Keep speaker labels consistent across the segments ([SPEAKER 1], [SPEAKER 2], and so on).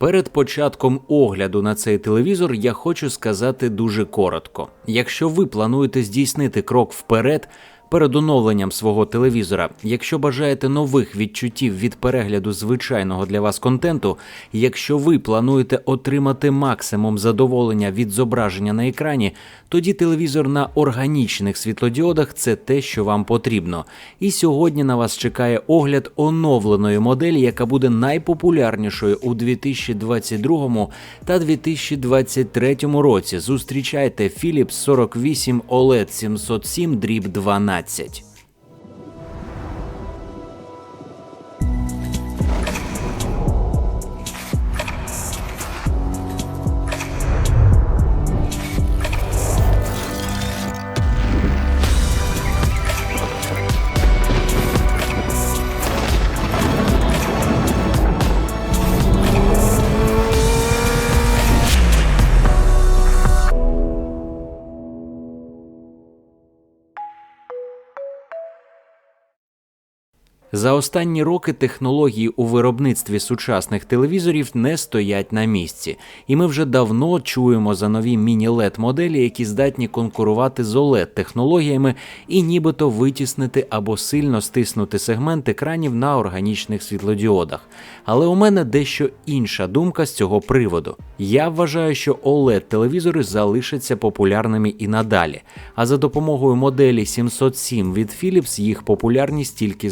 [SPEAKER 1] Перед початком огляду на цей телевізор я хочу сказати дуже коротко: якщо ви плануєте здійснити крок вперед. Перед оновленням свого телевізора, якщо бажаєте нових відчуттів від перегляду звичайного для вас контенту, якщо ви плануєте отримати максимум задоволення від зображення на екрані, тоді телевізор на органічних світлодіодах це те, що вам потрібно. І сьогодні на вас чекає огляд оновленої моделі, яка буде найпопулярнішою у 2022 та 2023 році. Зустрічайте Philips 48 OLED 707 дріб 12. За останні роки технології у виробництві сучасних телевізорів не стоять на місці, і ми вже давно чуємо за нові міні-LED моделі, які здатні конкурувати з oled технологіями і нібито витіснити або сильно стиснути сегмент екранів на органічних світлодіодах. Але у мене дещо інша думка з цього приводу. Я вважаю, що oled телевізори залишаться популярними і надалі. А за допомогою моделі 707 від Philips їх популярність тільки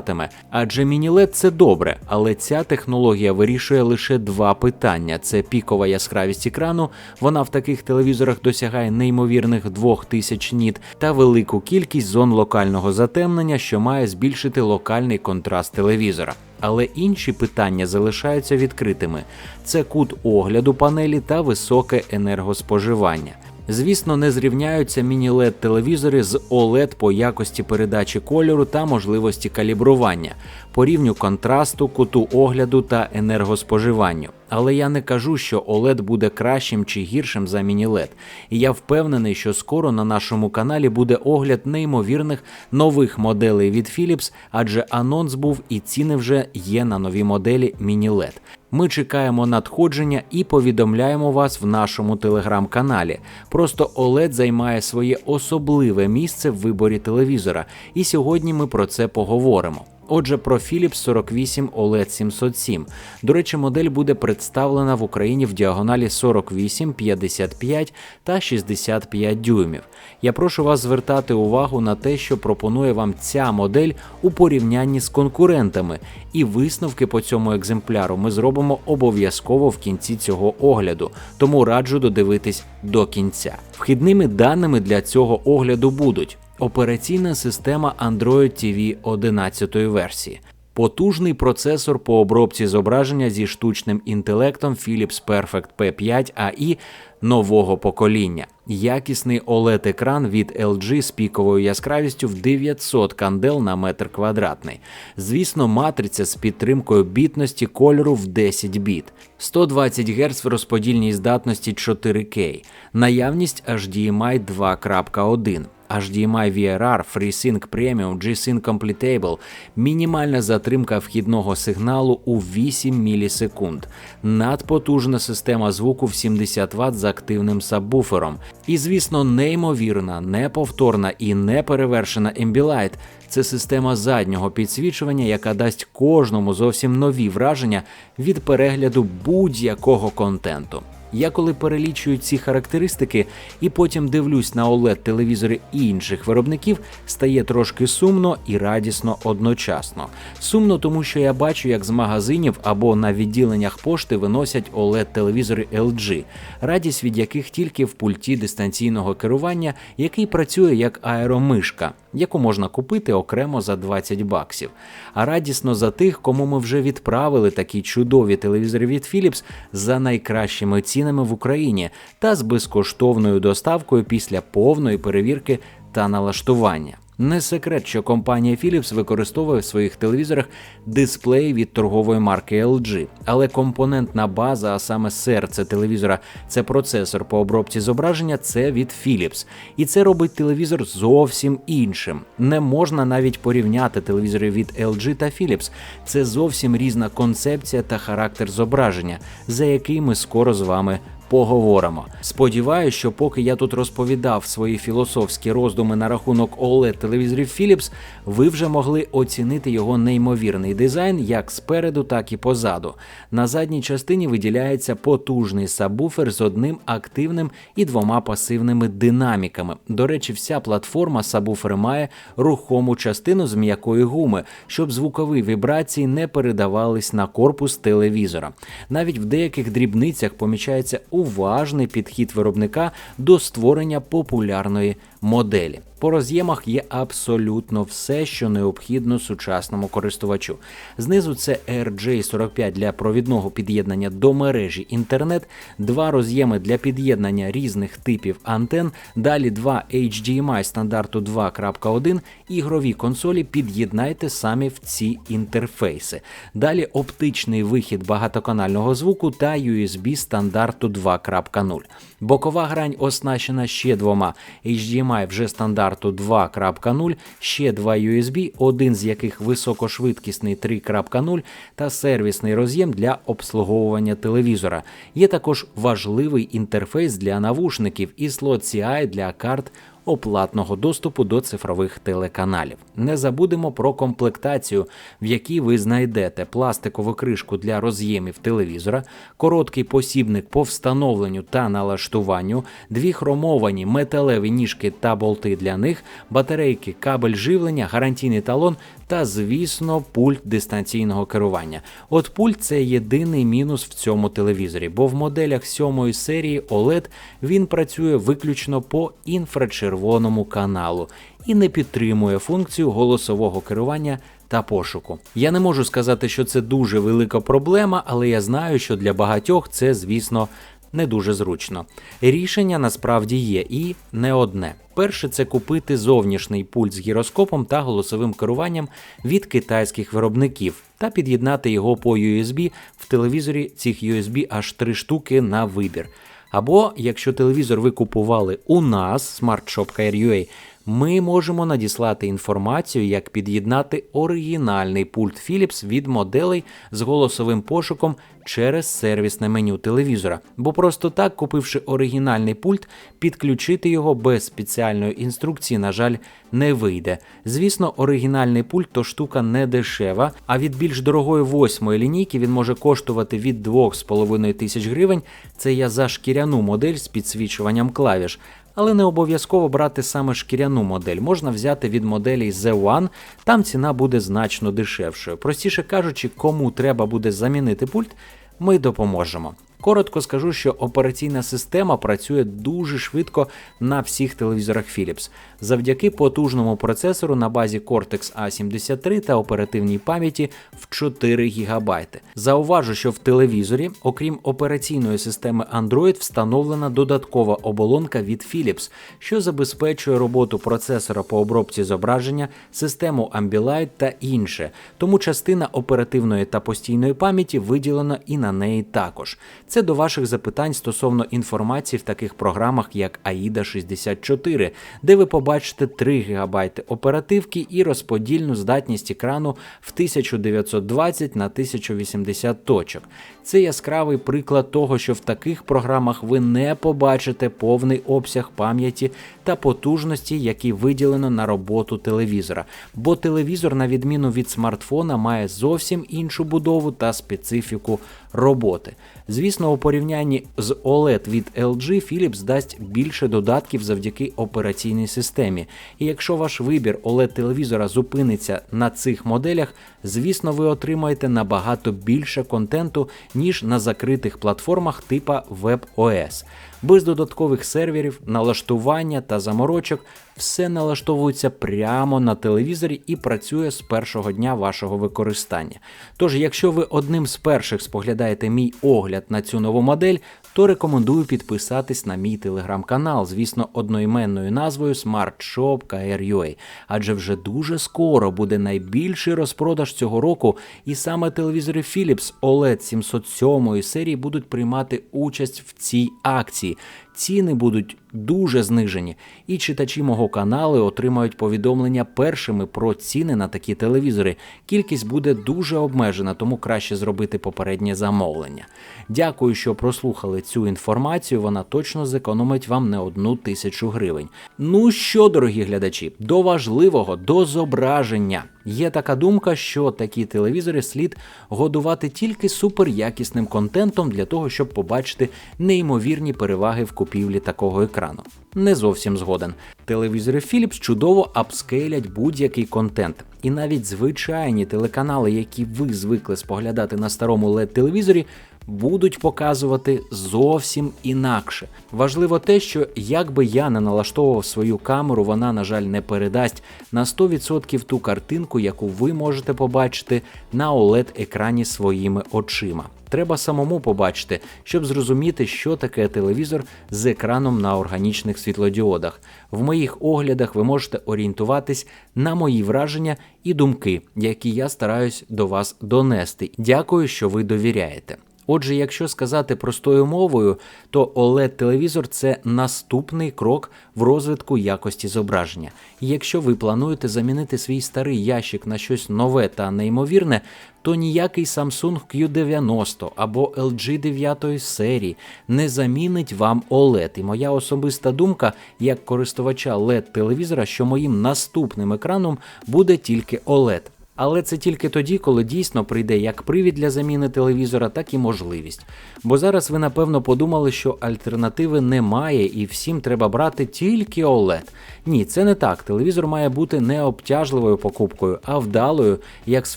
[SPEAKER 1] зростатиме. Адже міні-LED – це добре, але ця технологія вирішує лише два питання: це пікова яскравість екрану. Вона в таких телевізорах досягає неймовірних 2000 ніт та велику кількість зон локального затемнення, що має збільшити локальний контраст телевізора. Але інші питання залишаються відкритими: це кут огляду панелі та високе енергоспоживання. Звісно, не зрівняються міні-LED телевізори з OLED по якості передачі кольору та можливості калібрування, по рівню контрасту, куту огляду та енергоспоживанню. Але я не кажу, що OLED буде кращим чи гіршим за міні-LED. І я впевнений, що скоро на нашому каналі буде огляд неймовірних нових моделей від Philips, адже анонс був і ціни вже є на нові моделі міні-LED. Ми чекаємо надходження і повідомляємо вас в нашому телеграм-каналі. Просто OLED займає своє особливе місце в виборі телевізора, і сьогодні ми про це поговоримо. Отже, про Philips 48 OLED 707. До речі, модель буде представлена в Україні в діагоналі 48, 55 та 65 дюймів. Я прошу вас звертати увагу на те, що пропонує вам ця модель у порівнянні з конкурентами, і висновки по цьому екземпляру ми зробимо обов'язково в кінці цього огляду, тому раджу додивитись до кінця. Вхідними даними для цього огляду будуть операційна система Android TV 11 версії. Потужний процесор по обробці зображення зі штучним інтелектом Philips Perfect P5 AI нового покоління, якісний oled екран від LG з піковою яскравістю в 900 кандел на метр квадратний. Звісно, матриця з підтримкою бітності кольору в 10 біт, 120 Гц в розподільній здатності 4К, наявність HDMI 2.1. HDMI VRR, FreeSync Premium, G-Sync Completable, мінімальна затримка вхідного сигналу у 8 мілісекунд, надпотужна система звуку в 70 Вт з активним сабвуфером. І, звісно, неймовірна, неповторна і неперевершена Ambilight – це система заднього підсвічування, яка дасть кожному зовсім нові враження від перегляду будь-якого контенту. Я коли перелічую ці характеристики і потім дивлюсь на oled телевізори інших виробників, стає трошки сумно і радісно одночасно. Сумно, тому що я бачу, як з магазинів або на відділеннях пошти виносять oled телевізори LG, радість від яких тільки в пульті дистанційного керування, який працює як аеромишка, яку можна купити окремо за 20 баксів. А радісно за тих, кому ми вже відправили такі чудові телевізори від Philips за найкращими цінами в Україні та з безкоштовною доставкою після повної перевірки та налаштування. Не секрет, що компанія Philips використовує в своїх телевізорах дисплеї від торгової марки LG, але компонентна база, а саме серце телевізора, це процесор по обробці зображення, це від Philips. І це робить телевізор зовсім іншим. Не можна навіть порівняти телевізори від LG та Philips. Це зовсім різна концепція та характер зображення, за який ми скоро з вами поговоримо. Сподіваюся, що поки я тут розповідав свої філософські роздуми на рахунок oled телевізорів Philips, ви вже могли оцінити його неймовірний дизайн як спереду, так і позаду. На задній частині виділяється потужний сабвуфер з одним активним і двома пасивними динаміками. До речі, вся платформа сабвуфер має рухому частину з м'якої гуми, щоб звукові вібрації не передавались на корпус телевізора. Навіть в деяких дрібницях помічається уважний підхід виробника до створення популярної моделі. По роз'ємах є абсолютно все, що необхідно сучасному користувачу. Знизу це RJ45 для провідного під'єднання до мережі інтернет, два роз'єми для під'єднання різних типів антен, далі два HDMI стандарту 2.1, ігрові консолі під'єднайте самі в ці інтерфейси. Далі оптичний вихід багатоканального звуку та USB стандарту 2.0. Бокова грань оснащена ще двома HDMI вже стандарту 2.0, ще два USB, один з яких високошвидкісний 3.0 та сервісний роз'єм для обслуговування телевізора. Є також важливий інтерфейс для навушників і слот CI для карт оплатного доступу до цифрових телеканалів. Не забудемо про комплектацію, в якій ви знайдете пластикову кришку для роз'ємів телевізора, короткий посібник по встановленню та налаштуванню, дві хромовані металеві ніжки та болти для них, батарейки, кабель живлення, гарантійний талон та, звісно, пульт дистанційного керування. От пульт це єдиний мінус в цьому телевізорі, бо в моделях сьомої серії OLED він працює виключно по інфрачервоному каналу і не підтримує функцію голосового керування. Та пошуку. Я не можу сказати, що це дуже велика проблема, але я знаю, що для багатьох це, звісно, не дуже зручно. Рішення насправді є і не одне. Перше це купити зовнішній пульт з гіроскопом та голосовим керуванням від китайських виробників та під'єднати його по USB в телевізорі цих USB аж три штуки на вибір. Або якщо телевізор ви купували у нас, SmartShop.ua, ми можемо надіслати інформацію, як під'єднати оригінальний пульт Philips від моделей з голосовим пошуком через сервісне меню телевізора. Бо просто так, купивши оригінальний пульт, підключити його без спеціальної інструкції, на жаль, не вийде. Звісно, оригінальний пульт то штука не дешева, а від більш дорогої восьмої лінійки він може коштувати від 2,5 тисяч гривень. Це я за шкіряну модель з підсвічуванням клавіш. Але не обов'язково брати саме шкіряну модель. Можна взяти від моделі The One, там ціна буде значно дешевшою. Простіше кажучи, кому треба буде замінити пульт, ми допоможемо. Коротко скажу, що операційна система працює дуже швидко на всіх телевізорах Philips завдяки потужному процесору на базі Cortex A73 та оперативній пам'яті в 4 ГБ. Зауважу, що в телевізорі, окрім операційної системи Android, встановлена додаткова оболонка від Philips, що забезпечує роботу процесора по обробці зображення, систему Ambilight та інше. Тому частина оперативної та постійної пам'яті виділена і на неї також. Це до ваших запитань стосовно інформації в таких програмах, як AIDA 64, де ви побачите 3 ГБ оперативки і розподільну здатність екрану в 1920 на 1080 точок. Це яскравий приклад того, що в таких програмах ви не побачите повний обсяг пам'яті та потужності, які виділено на роботу телевізора. Бо телевізор, на відміну від смартфона, має зовсім іншу будову та специфіку роботи. Звісно, у порівнянні з OLED від LG Philips дасть більше додатків завдяки операційній системі. І якщо ваш вибір oled телевізора зупиниться на цих моделях, звісно, ви отримаєте набагато більше контенту, ніж на закритих платформах типа WebOS. Без додаткових серверів, налаштування та заморочок все налаштовується прямо на телевізорі і працює з першого дня вашого використання. Тож, якщо ви одним з перших споглядаєте мій огляд на цю нову модель, то рекомендую підписатись на мій телеграм-канал, звісно, одноіменною назвою SmartShop.KR.ua, адже вже дуже скоро буде найбільший розпродаж цього року, і саме телевізори Philips OLED 707 серії будуть приймати участь в цій акції. Ціни будуть дуже знижені, і читачі мого каналу отримають повідомлення першими про ціни на такі телевізори. Кількість буде дуже обмежена, тому краще зробити попереднє замовлення. Дякую, що прослухали цю інформацію. Вона точно зекономить вам не одну тисячу гривень. Ну що, дорогі глядачі, до важливого, до зображення. Є така думка, що такі телевізори слід годувати тільки суперякісним контентом для того, щоб побачити неймовірні переваги в купівлі такого екрану. Не зовсім згоден. Телевізори Philips чудово апскейлять будь-який контент. І навіть звичайні телеканали, які ви звикли споглядати на старому led телевізорі будуть показувати зовсім інакше. Важливо те, що як би я не налаштовував свою камеру, вона, на жаль, не передасть на 100% ту картинку, яку ви можете побачити на oled екрані своїми очима. Треба самому побачити, щоб зрозуміти, що таке телевізор з екраном на органічних світлодіодах. В моїх оглядах ви можете орієнтуватись на мої враження і думки, які я стараюсь до вас донести. Дякую, що ви довіряєте. Отже, якщо сказати простою мовою, то oled телевізор це наступний крок в розвитку якості зображення. І якщо ви плануєте замінити свій старий ящик на щось нове та неймовірне, то ніякий Samsung Q90 або LG 9 серії не замінить вам OLED. І моя особиста думка як користувача LED телевізора, що моїм наступним екраном буде тільки OLED. Але це тільки тоді, коли дійсно прийде як привід для заміни телевізора, так і можливість. Бо зараз ви напевно подумали, що альтернативи немає і всім треба брати тільки OLED. Ні, це не так. Телевізор має бути не обтяжливою покупкою, а вдалою як з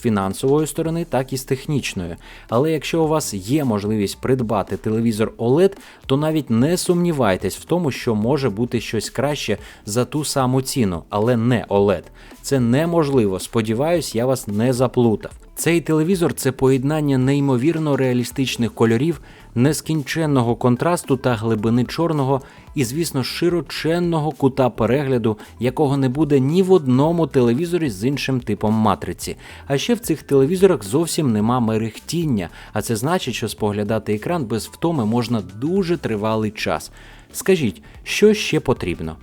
[SPEAKER 1] фінансової сторони, так і з технічної. Але якщо у вас є можливість придбати телевізор OLED, то навіть не сумнівайтесь в тому, що може бути щось краще за ту саму ціну, але не OLED. Це неможливо. Сподіваюсь, я вас не заплутав. Цей телевізор це поєднання неймовірно реалістичних кольорів, нескінченного контрасту та глибини чорного, і, звісно, широченного кута перегляду, якого не буде ні в одному телевізорі з іншим типом матриці. А ще в цих телевізорах зовсім нема мерехтіння, а це значить, що споглядати екран без втоми можна дуже тривалий час. Скажіть, що ще потрібно?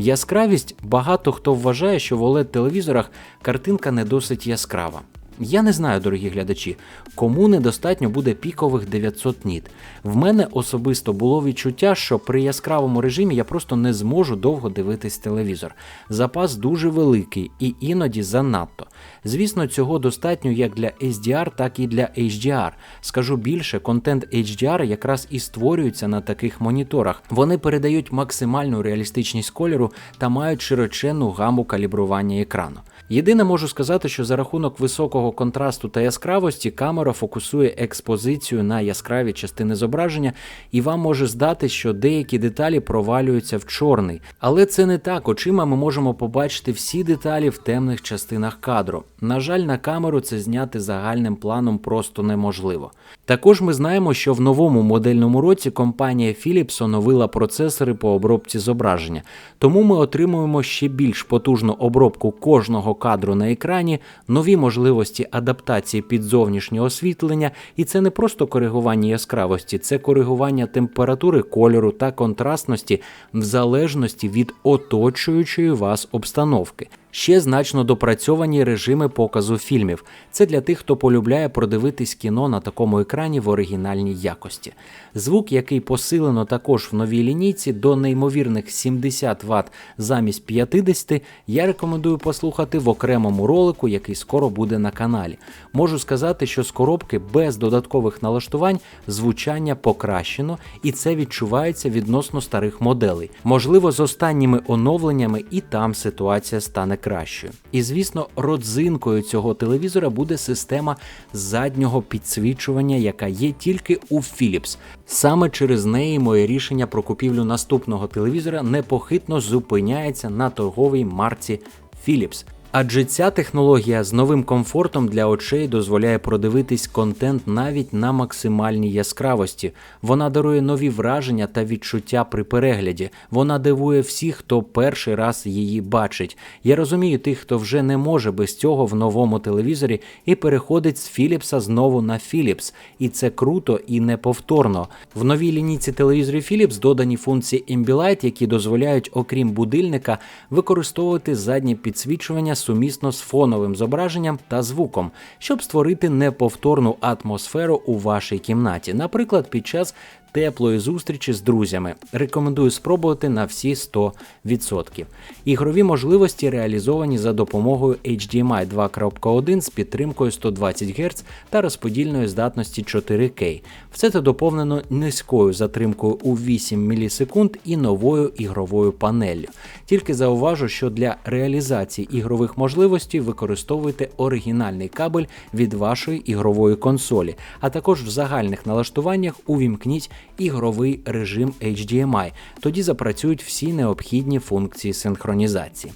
[SPEAKER 1] Яскравість багато хто вважає, що в oled телевізорах картинка не досить яскрава. Я не знаю, дорогі глядачі, кому недостатньо буде пікових 900 ніт. В мене особисто було відчуття, що при яскравому режимі я просто не зможу довго дивитись телевізор. Запас дуже великий і іноді занадто. Звісно, цього достатньо як для SDR, так і для HDR. Скажу більше, контент HDR якраз і створюється на таких моніторах. Вони передають максимальну реалістичність кольору та мають широченну гаму калібрування екрану. Єдине можу сказати, що за рахунок високого контрасту та яскравості камера фокусує експозицію на яскраві частини зображення, і вам може здати, що деякі деталі провалюються в чорний. Але це не так. Очима ми можемо побачити всі деталі в темних частинах кадру. На жаль, на камеру це зняти загальним планом просто неможливо. Також ми знаємо, що в новому модельному році компанія Philips оновила процесори по обробці зображення, тому ми отримуємо ще більш потужну обробку кожного кадру на екрані, нові можливості адаптації під зовнішнє освітлення, і це не просто коригування яскравості, це коригування температури кольору та контрастності в залежності від оточуючої вас обстановки. Ще значно допрацьовані режими показу фільмів. Це для тих, хто полюбляє продивитись кіно на такому екрані в оригінальній якості. Звук, який посилено також в новій лінійці до неймовірних 70 Вт замість 50, я рекомендую послухати в окремому ролику, який скоро буде на каналі. Можу сказати, що з коробки без додаткових налаштувань звучання покращено, і це відчувається відносно старих моделей. Можливо, з останніми оновленнями і там ситуація стане кращою. І звісно, родзинкою цього телевізора буде система заднього підсвічування, яка є тільки у Philips. Саме через неї моє рішення про купівлю наступного телевізора непохитно зупиняється на торговій марці Philips. Адже ця технологія з новим комфортом для очей дозволяє продивитись контент навіть на максимальній яскравості. Вона дарує нові враження та відчуття при перегляді. Вона дивує всіх, хто перший раз її бачить. Я розумію тих, хто вже не може без цього в новому телевізорі і переходить з Philips знову на Philips. І це круто і неповторно. В новій лінійці телевізорів Philips додані функції Ambilight, які дозволяють, окрім будильника, використовувати заднє підсвічування сумісно з фоновим зображенням та звуком, щоб створити неповторну атмосферу у вашій кімнаті, наприклад, під час теплої зустрічі з друзями. Рекомендую спробувати на всі 100%. Ігрові можливості реалізовані за допомогою HDMI 2.1 з підтримкою 120 Гц та розподільної здатності 4К. Все це доповнено низькою затримкою у 8 мілісекунд і новою ігровою панеллю. Тільки зауважу, що для реалізації ігрових можливостей використовуйте оригінальний кабель від вашої ігрової консолі, а також в загальних налаштуваннях увімкніть ігровий режим HDMI. Тоді запрацюють всі необхідні функції синхронізації.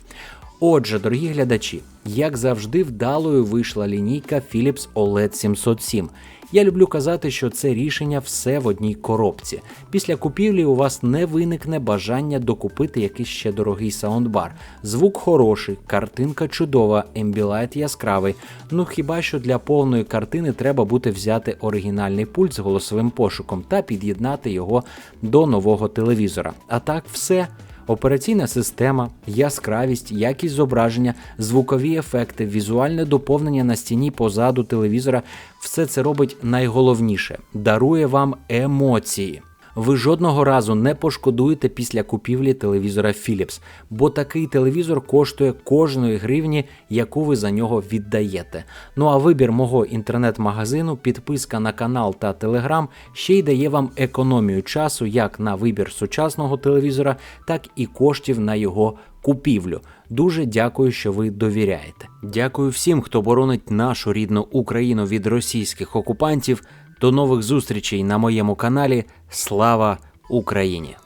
[SPEAKER 1] Отже, дорогі глядачі, як завжди, вдалою вийшла лінійка Philips OLED 707. Я люблю казати, що це рішення все в одній коробці. Після купівлі у вас не виникне бажання докупити якийсь ще дорогий саундбар. Звук хороший, картинка чудова, ембілайт яскравий. Ну хіба що для повної картини треба буде взяти оригінальний пульт з голосовим пошуком та під'єднати його до нового телевізора. А так все. Операційна система, яскравість, якість зображення, звукові ефекти, візуальне доповнення на стіні позаду телевізора все це робить найголовніше дарує вам емоції. Ви жодного разу не пошкодуєте після купівлі телевізора Philips, бо такий телевізор коштує кожної гривні, яку ви за нього віддаєте. Ну а вибір мого інтернет-магазину, підписка на канал та телеграм ще й дає вам економію часу як на вибір сучасного телевізора, так і коштів на його купівлю. Дуже дякую, що ви довіряєте. Дякую всім, хто боронить нашу рідну Україну від російських окупантів. До нових зустрічей на моєму каналі. Слава Україні!